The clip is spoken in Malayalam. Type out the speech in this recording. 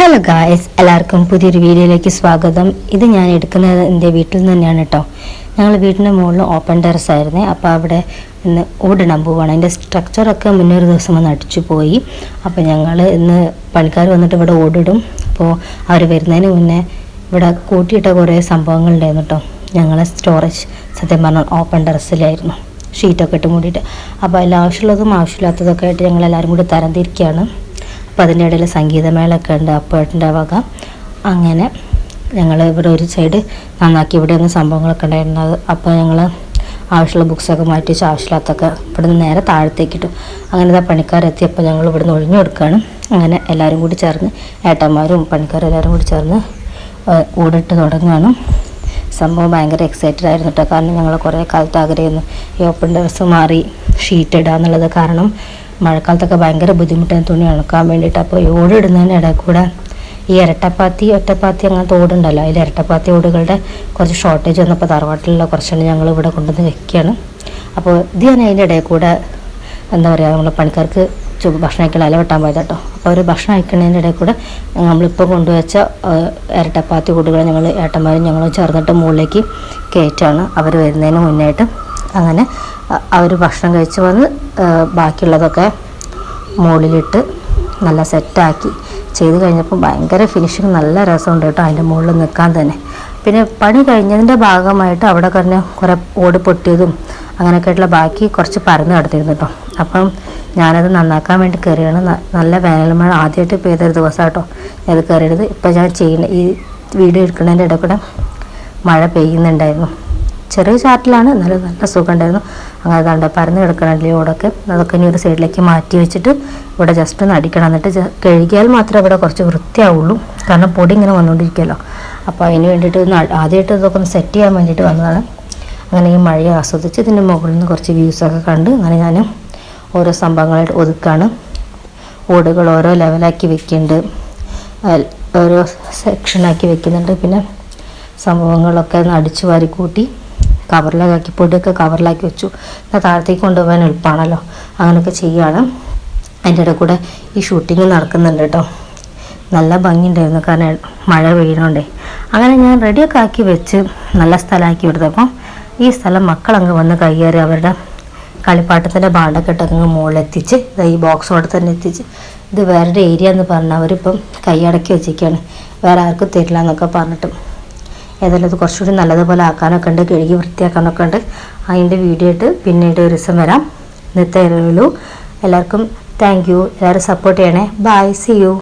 ഹലോ ഗായ്സ് എല്ലാവർക്കും പുതിയൊരു വീഡിയോയിലേക്ക് സ്വാഗതം. ഇത് ഞാൻ എടുക്കുന്നത് എന്റെ വീട്ടിൽ നിന്ന് തന്നെയാണ് കേട്ടോ ഞങ്ങൾ വീടിന്റെ മുകളിൽ ഓപ്പൺ ടെറസ് ആയിരുന്നേ. അപ്പോൾ അവിടെ ഇന്ന് ഓടിടാൻ പോവുകയാണ് അതിന്റെ സ്ട്രക്ചറൊക്കെ മുന്നേ ഒരു ദിവസം വന്ന് അടിച്ചു പോയി. അപ്പോൾ ഞങ്ങൾ ഇന്ന് പണിക്കാർ വന്നിട്ട് ഇവിടെ ഓടിടും. അപ്പോൾ അവർ വരുന്നതിന് മുന്നേ ഇവിടെ കൂട്ടിയിട്ട കുറേ സംഭവങ്ങളുണ്ടായിരുന്നു കേട്ടോ ഞങ്ങളെ സ്റ്റോറേജ് സത്യം പറഞ്ഞാൽ ഓപ്പൺ ടെറസിലായിരുന്നു ഷീറ്റൊക്കെ ഇട്ട് മൂടിയിട്ട്. അപ്പോൾ അതിൽ ആവശ്യമുള്ളതും ആവശ്യമില്ലാത്തതൊക്കെ ആയിട്ട് ഞങ്ങൾ എല്ലാവരും കൂടി തരംതിരിക്കുകയാണ്. അപ്പോൾ അതിന്റെ ഇടയിൽ സംഗീതമേളൊക്കെ ഉണ്ട്. അപ്പേട്ടന്റെ വക. അങ്ങനെ ഞങ്ങൾ ഇവിടെ ഒരു സൈഡ് നന്നാക്കി. ഇവിടെ ഒന്ന് സംഭവങ്ങളൊക്കെ ഉണ്ടായിരുന്നത് അപ്പോൾ ഞങ്ങൾ ആവശ്യമുള്ള ബുക്സൊക്കെ മാറ്റി വെച്ച് ആവശ്യമില്ലാത്തൊക്കെ ഇവിടെ നിന്ന് നേരെ താഴത്തേക്കിട്ടു. അങ്ങനെ ആ പണിക്കാരെത്തിയപ്പോൾ ഞങ്ങൾ ഇവിടെ നിന്ന് ഒഴിഞ്ഞു കൊടുക്കുകയാണ്. അങ്ങനെ എല്ലാവരും കൂടി ചേർന്ന് ഏട്ടന്മാരും പണിക്കാരും എല്ലാവരും കൂടി ചേർന്ന് ഓടിട്ട് തുടങ്ങുകയാണ്. സംഭവം ഭയങ്കര എക്സൈറ്റഡ് ആയിരുന്നു കേട്ടോ. കാരണം ഞങ്ങൾ കുറേ കാലത്ത് ആഗ്രഹിക്കുന്നു ഈ ഓപ്പൺ ടെറസ് മാറി ഷീറ്റ് ഇടുക എന്നുള്ളത് കാരണം മഴക്കാലത്തൊക്കെ ഭയങ്കര ബുദ്ധിമുട്ടാണ് തുണി ഉണക്കാൻ വേണ്ടിയിട്ട്. അപ്പോൾ ഓടിടുന്നതിന് ഇടയിൽ കൂടെ ഈ ഇരട്ടപ്പാത്തി ഒറ്റപ്പാത്തി അങ്ങനത്തെ ഓടുണ്ടല്ലോ അതിൽ ഇരട്ടപ്പാത്തി ഓടുകളുടെ കുറച്ച് ഷോർട്ടേജ് വന്നപ്പോൾ തറവാട്ടിലുള്ള കുറച്ചെണ്ണം ഞങ്ങൾ ഇവിടെ കൊണ്ടുവന്ന് വെക്കുകയാണ്. അപ്പോൾ ഇത് ഞാൻ അതിന്റെ ഇടയിൽ കൂടെ എന്താ പറയുക നമ്മൾ പണിക്കാർക്ക് ഭക്ഷണം കഴിക്കാൻ ഇല വെട്ടാൻ പോയത് കേട്ടോ അപ്പോൾ അവർ ഭക്ഷണം കഴിക്കുന്നതിന്റെ ഇടയിൽ കൂടെ നമ്മളിപ്പോൾ കൊണ്ടുവച്ച ഇരട്ടപ്പാത്തി കൂടുകൾ ഞങ്ങൾ ഏട്ടന്മാരും ഞങ്ങളും ചേർന്നിട്ട് മുകളിലേക്ക് കയറ്റാണ് അവർ വരുന്നതിന് മുന്നായിട്ട് അങ്ങനെ അവർ ഭക്ഷണം കഴിച്ച് വന്ന് ബാക്കിയുള്ളതൊക്കെ മുകളിലിട്ട് നല്ല സെറ്റാക്കി. ചെയ്ത് കഴിഞ്ഞപ്പോൾ ഭയങ്കര ഫിനിഷിങ് നല്ല രസമുണ്ട് കേട്ടോ അതിന്റെ മുകളിൽ നിൽക്കാൻ തന്നെ. പിന്നെ പണി കഴിഞ്ഞതിന്റെ ഭാഗമായിട്ട് അവിടെ തന്നെ കുറേ ഓട് പൊട്ടിയതും അങ്ങനെയൊക്കെ ആയിട്ടുള്ള ബാക്കി കുറച്ച് പരന്ന് കിടത്തിരുന്നു കേട്ടോ. അപ്പം ഞാനത് നന്നാക്കാൻ വേണ്ടി കയറിയാണ്. നല്ല വേനൽ മഴ ആദ്യമായിട്ട് പെയ്തൊരു ദിവസം കേട്ടോ അത് കയറിയത്. ഇപ്പം ഞാൻ ചെയ്യുന്ന ഈ വീഡിയോ എടുക്കുന്നതിന്റെ ഇടയിൽ കൂടെ മഴ പെയ്യുന്നുണ്ടായിരുന്നു. ചെറിയ ചാറ്റിലാണ്. നല്ല നല്ല സുഖം ഉണ്ടായിരുന്നു അങ്ങനെ കണ്ട പരന്ന് കിടക്കണല്ലേ ഓടൊക്കെ അതൊക്കെ ഇനി ഒരു സൈഡിലേക്ക് മാറ്റി വെച്ചിട്ട് ഇവിടെ ജസ്റ്റ് ഒന്ന് അടിക്കണം. എന്നിട്ട് കഴുകിയാൽ മാത്രമേ ഇവിടെ കുറച്ച് വൃത്തിയാവുള്ളൂ. കാരണം പൊടി ഇങ്ങനെ വന്നുകൊണ്ടിരിക്കുമല്ലോ അപ്പോൾ അതിന് വേണ്ടിയിട്ട് ആദ്യമായിട്ട് ഇതൊക്കെ ഒന്ന് സെറ്റ് ചെയ്യാൻ വേണ്ടിയിട്ട് വന്നതാണ്. അങ്ങനെ ഈ മഴയെ ആസ്വദിച്ച് ഇതിന്റെ മുകളിൽ നിന്ന് കുറച്ച് വ്യൂസൊക്കെ കണ്ട് അങ്ങനെ ഞാൻ ഓരോ സംഭവങ്ങളായിട്ട് ഒതുക്കാണ്. ഓടുകൾ ഓരോ ലെവലാക്കി വെക്കുന്നുണ്ട്. ഓരോ സെക്ഷനാക്കി വെക്കുന്നുണ്ട്. പിന്നെ സംഭവങ്ങളൊക്കെ ഒന്ന് അടിച്ചു വാരി കൂട്ടി കവറിലാക്കി പൊടിയൊക്കെ കവറിലാക്കി വെച്ചു. എന്നാൽ താഴത്തേക്ക് കൊണ്ടുപോകാൻ എളുപ്പമാണല്ലോ അങ്ങനെയൊക്കെ ചെയ്യുകയാണ് അതിന്റെ ഇടയിൽ കൂടെ ഈ ഷൂട്ടിങ് നടക്കുന്നുണ്ട് കേട്ടോ. നല്ല ഭംഗിയുണ്ടായിരുന്നു. കാരണം മഴ പെയ്യണോണ്ടേ. അങ്ങനെ ഞാൻ റെഡിയൊക്കെ ആക്കി വെച്ച് നല്ല സ്ഥലമാക്കി കൊടുത്തപ്പോൾ ഈ സ്ഥലം മക്കളങ്ങ് വന്ന് കയ്യേറി അവരുടെ കളിപ്പാട്ടത്തിന്റെ ബാണ്ടൊക്കെട്ടൊക്കെ അങ്ങ് മുകളിലെത്തിച്ച് ഈ ബോക്സോടെ തന്നെ എത്തിച്ച് ഇത് വേറൊരു ഏരിയ എന്ന് പറഞ്ഞാൽ അവരിപ്പം കൈയടക്കി വെച്ചിരിക്കുകയാണ്. വേറെ ആർക്കും തരില്ല എന്നൊക്കെ പറഞ്ഞിട്ട്. ഏതായാലും അത് കുറച്ചുകൂടി നല്ലതുപോലെ ആക്കാനൊക്കെ ഉണ്ട് കഴുകി വൃത്തിയാക്കാനൊക്കെ ഉണ്ട് അതിന്റെ വീഡിയോ ആയിട്ട് പിന്നീട് ഒരു ദിവസം വരാം. ഇന്നത്തെ ഉള്ളൂ. എല്ലാവർക്കും താങ്ക് യു എല്ലാവരും സപ്പോർട്ട് ചെയ്യണേ. Bye see you